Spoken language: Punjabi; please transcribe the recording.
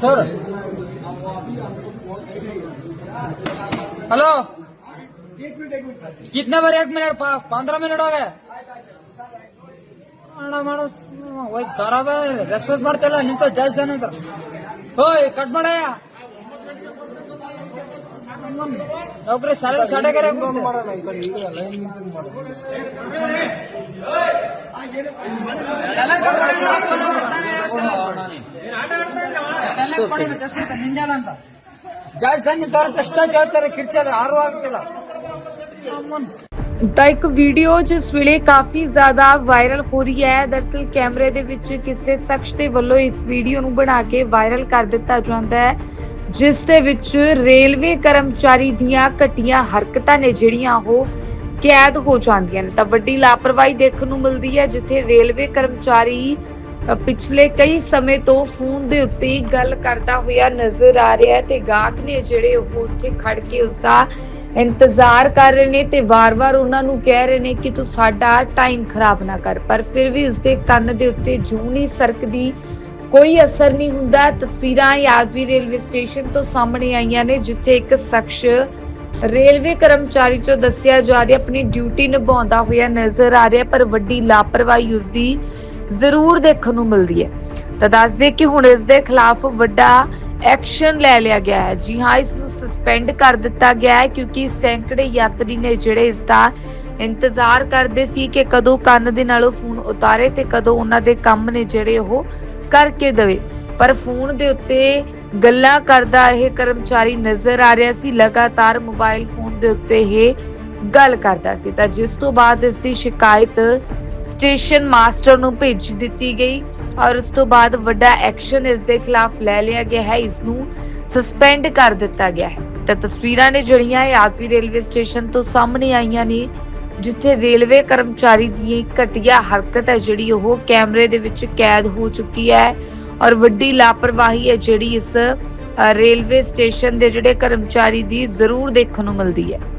छोड़ हेलो कितने बार एक मिनट पा- पंद्रह मिनट हो गए ಅಣ್ಣ ಮಾಡೋ ಹೋಯ್ ಖರಾಬ ರೆಸ್ಪಾನ್ಸ್ ಮಾಡ್ತಿಲ್ಲ ನಿಂತ ಜಾಸ್ತಿ ಜನ ಇದ್ದಾರೆ ಹೋಯ್ ಕಟ್ ಮಾಡಯ್ಯ ನೌಕರಿ ಸರಳ ಸಡಗರ ನಿಂಜಾಲ ಅಂತ ಜಾಸ್ತಿ ಜನ ನಿಂತವ್ರ ಕಷ್ಟ ಕೇಳ್ತಾರೆ ಕಿರ್ಚಲ್ಲ ಯಾರು ಆಗ್ತಿಲ್ಲ ಅಮ್ಮನ್ ਤਾਂ ਇੱਕ ਵੀਡੀਓ ਜਿਸ ਵੇਲੇ ਕਾਫੀ ਜ਼ਿਆਦਾ ਵਾਇਰਲ ਹੋ ਰਹੀ ਹੈ ਦਰਸਲ ਕੈਮਰੇ ਦੇ ਵਿੱਚ ਕਿਸੇ ਸ਼ਖਸ ਦੇ ਵੱਲੋਂ ਇਸ ਵੀਡੀਓ ਨੂੰ ਬਣਾ ਕੇ ਵਾਇਰਲ ਕਰ ਦਿੱਤਾ ਜਾਂਦਾ ਹੈ ਜਿਸ ਦੇ ਵਿੱਚ ਰੇਲਵੇ ਕਰਮਚਾਰੀ ਦੀਆਂ ਘਟੀਆਂ ਹਰਕਤਾਂ ਨੇ ਜਿਹੜੀਆਂ ਉਹ ਕੈਦ ਹੋ ਜਾਂਦੀਆਂ ਨੇ ਤਾਂ ਵੱਡੀ ਲਾਪਰਵਾਹੀ ਦੇਖਣ ਨੂੰ ਮਿਲਦੀ ਹੈ ਜਿੱਥੇ ਰੇਲਵੇ ਕਰਮਚਾਰੀ ਅ, ਪਿਛਲੇ ਕਈ ਸਮੇਂ ਤੋਂ ਫੋਨ ਦੇ ਉੱਤੇ ਹੀ ਗੱਲ ਕਰਦਾ ਹੋਇਆ ਨਜ਼ਰ ਆ ਰਿਹਾ ਹੈ ਤੇ ਗਾਹਕ ਨੇ ਜਿਹੜੇ ਉਹ ਉੱਥੇ ਖੜ ਕੇ ਉਸਦਾ ਇੰਤਜ਼ਾਰ ਕਰ ਰਹੇ ਨੇ ਤੇ ਵਾਰ-ਵਾਰ ਉਹਨਾਂ ਨੂੰ ਕਹਿ ਰਹੇ ਨੇ ਕਿ ਤੂੰ ਸਾਡਾ ਟਾਈਮ ਖਰਾਬ ਨਾ ਕਰ, ਪਰ ਫਿਰ ਵੀ ਉਸਦੇ ਕੰਨ ਦੇ ਉੱਤੇ ਜੂੰ ਨਹੀਂ ਸਰਕਦੀ, ਕੋਈ ਅਸਰ ਨਹੀਂ ਹੁੰਦਾ। ਤਸਵੀਰਾਂ ਯਾਦਵੀ ਰੇਲਵੇ ਸਟੇਸ਼ਨ ਤੋਂ ਸਾਹਮਣੇ ਆਈਆਂ ਨੇ, ਜਿੱਥੇ ਇੱਕ ਸ਼ਖਸ ਰੇਲਵੇ ਕਰਮਚਾਰੀ ਚੋਂ ਦੱਸਿਆ ਜਾ ਰਿਹਾ, ਆਪਣੀ ਡਿਊਟੀ ਨਿਭਾਉਂਦਾ ਹੋਇਆ ਨਜ਼ਰ ਆ ਰਿਹਾ, ਪਰ ਵੱਡੀ ਲਾਪਰਵਾਹੀ ਉਸਦੀ ਜ਼ਰੂਰ ਦੇਖਣ ਨੂੰ ਮਿਲਦੀ ਹੈ। ਤਾਂ ਦੱਸ ਦੇ ਕਿ ਹੁਣ ਇਸ ਦੇ ਖਿਲਾਫ ਵੱਡਾ ਐਕਸ਼ਨ ਲੈ ਲਿਆ ਗਿਆ ਹੈ। ਜੀ ਹਾਂ, ਇਸ ਨੂੰ ਸਸਪੈਂਡ ਕਰ ਦਿੱਤਾ ਗਿਆ ਹੈ ਕਿਉਂਕਿ ਸੈਂਕੜੇ ਯਾਤਰੀ ਨੇ ਜਿਹੜੇ ਇਸ ਦਾ ਇੰਤਜ਼ਾਰ ਕਰਦੇ ਸੀ ਕਿ ਕਦੋਂ ਕੰਨ ਦੇ ਨਾਲੋਂ ਫੋਨ ਉਤਾਰੇ ਤੇ ਕਦੋਂ ਉਹਨਾਂ ਦੇ ਕੰਮ ਨੇ ਜਿਹੜੇ ਉਹ ਕਰਕੇ ਦੇਵੇ। ਪਰ ਫੋਨ ਦੇ ਉੱਤੇ ਗੱਲਾਂ ਕਰਦਾ ਇਹ ਕਰਮਚਾਰੀ ਨਜ਼ਰ ਆ ਰਿਹਾ ਸੀ। ਲਗਾਤਾਰ ਮੋਬਾਈਲ ਫੋਨ ਦੇ ਉੱਤੇ ਇਹ ਗੱਲ ਕਰਦਾ ਸੀ। ਤਾਂ ਜਿਸ ਤੋਂ ਬਾਅਦ ਇਸ ਦੀ ਸ਼ਿਕਾਇਤ ਸਟੇਸ਼ਨ ਮਾਸਟਰ ਨੂੰ ਭੇਜ ਦਿੱਤੀ ਗਈ ਔਰ ਉਸ ਤੋਂ ਬਾਅਦ ਵੱਡਾ ਐਕਸ਼ਨ ਇਸ ਦੇ ਖਿਲਾਫ ਲੈ ਲਿਆ ਗਿਆ ਹੈ, ਇਸ ਨੂੰ ਸਸਪੈਂਡ ਕਰ ਦਿੱਤਾ ਗਿਆ ਹੈ। ਤਾਂ ਤਸਵੀਰਾਂ ਨੇ ਜਿਹੜੀਆਂ ਇਹ ਆਦਮੀ ਰੇਲਵੇ ਸਟੇਸ਼ਨ ਤੋਂ ਸਾਹਮਣੇ ਆਈਆਂ ਨੇ, ਜਿੱਥੇ ਰੇਲਵੇ ਕਰਮਚਾਰੀ ਦੀ ਘਟੀਆ ਹਰਕਤ ਹੈ, ਜਿਹੜੀ ਉਹ ਕੈਮਰੇ ਦੇ ਵਿੱਚ ਕੈਦ ਹੋ ਚੁੱਕੀ ਹੈ ਔਰ ਵੱਡੀ ਲਾਪਰਵਾਹੀ ਹੈ, ਜਿਹੜੀ ਇਸ ਰੇਲਵੇ ਸਟੇਸ਼ਨ ਦੇ ਜਿਹੜੇ ਕਰਮਚਾਰੀ ਦੀ ਜ਼ਰੂਰ ਦੇਖਣ ਨੂੰ ਮਿਲਦੀ ਹੈ।